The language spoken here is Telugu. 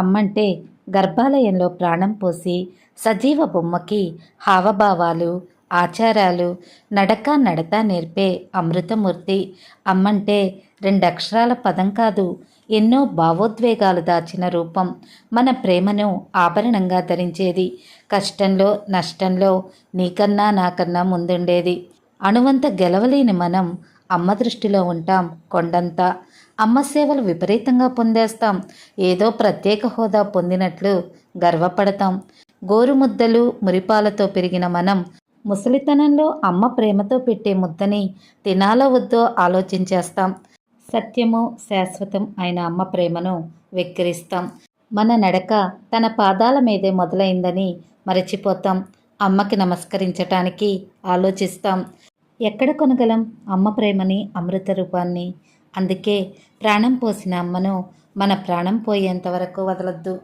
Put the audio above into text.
అమ్మంటే గర్భాలయంలో ప్రాణం పోసి సజీవ బొమ్మకి హావభావాలు ఆచారాలు నడక నడత నేర్పే అమృతమూర్తి అమ్మంటే రెండక్షరాల పదం కాదు ఎన్నో భావోద్వేగాలు దాచిన రూపం మన ప్రేమను ఆభరణంగా ధరించేది. కష్టంలో నష్టంలో నీకన్నా నాకన్నా ముందుండేది. అణువంత గెలవలేని మనం అమ్మ దృష్టిలో ఉంటాం కొండంతా. అమ్మ సేవలు విపరీతంగా పొందేస్తాం. ఏదో ప్రత్యేక హోదా పొందినట్లు గర్వపడతాం. గోరుముద్దలు మురిపాలతో పెరిగిన మనం ముసలితనంలో అమ్మ ప్రేమతో పెట్టే ముద్దని తినాలో వద్దో ఆలోచించేస్తాం. సత్యము శాశ్వతం అయిన అమ్మ ప్రేమను వెక్కిరిస్తాం. మన నడక తన పాదాల మీదే మొదలైందని మరచిపోతాం. అమ్మకి నమస్కరించటానికి ఆలోచిస్తాం. ఎక్కడ కొనగలం? అమ్మ ప్రేమని అమృత రూపాన్ని. అందుకే ప్రాణం పోసిన అమ్మను మన ప్రాణం పోయేంత వరకు వదలొద్దు.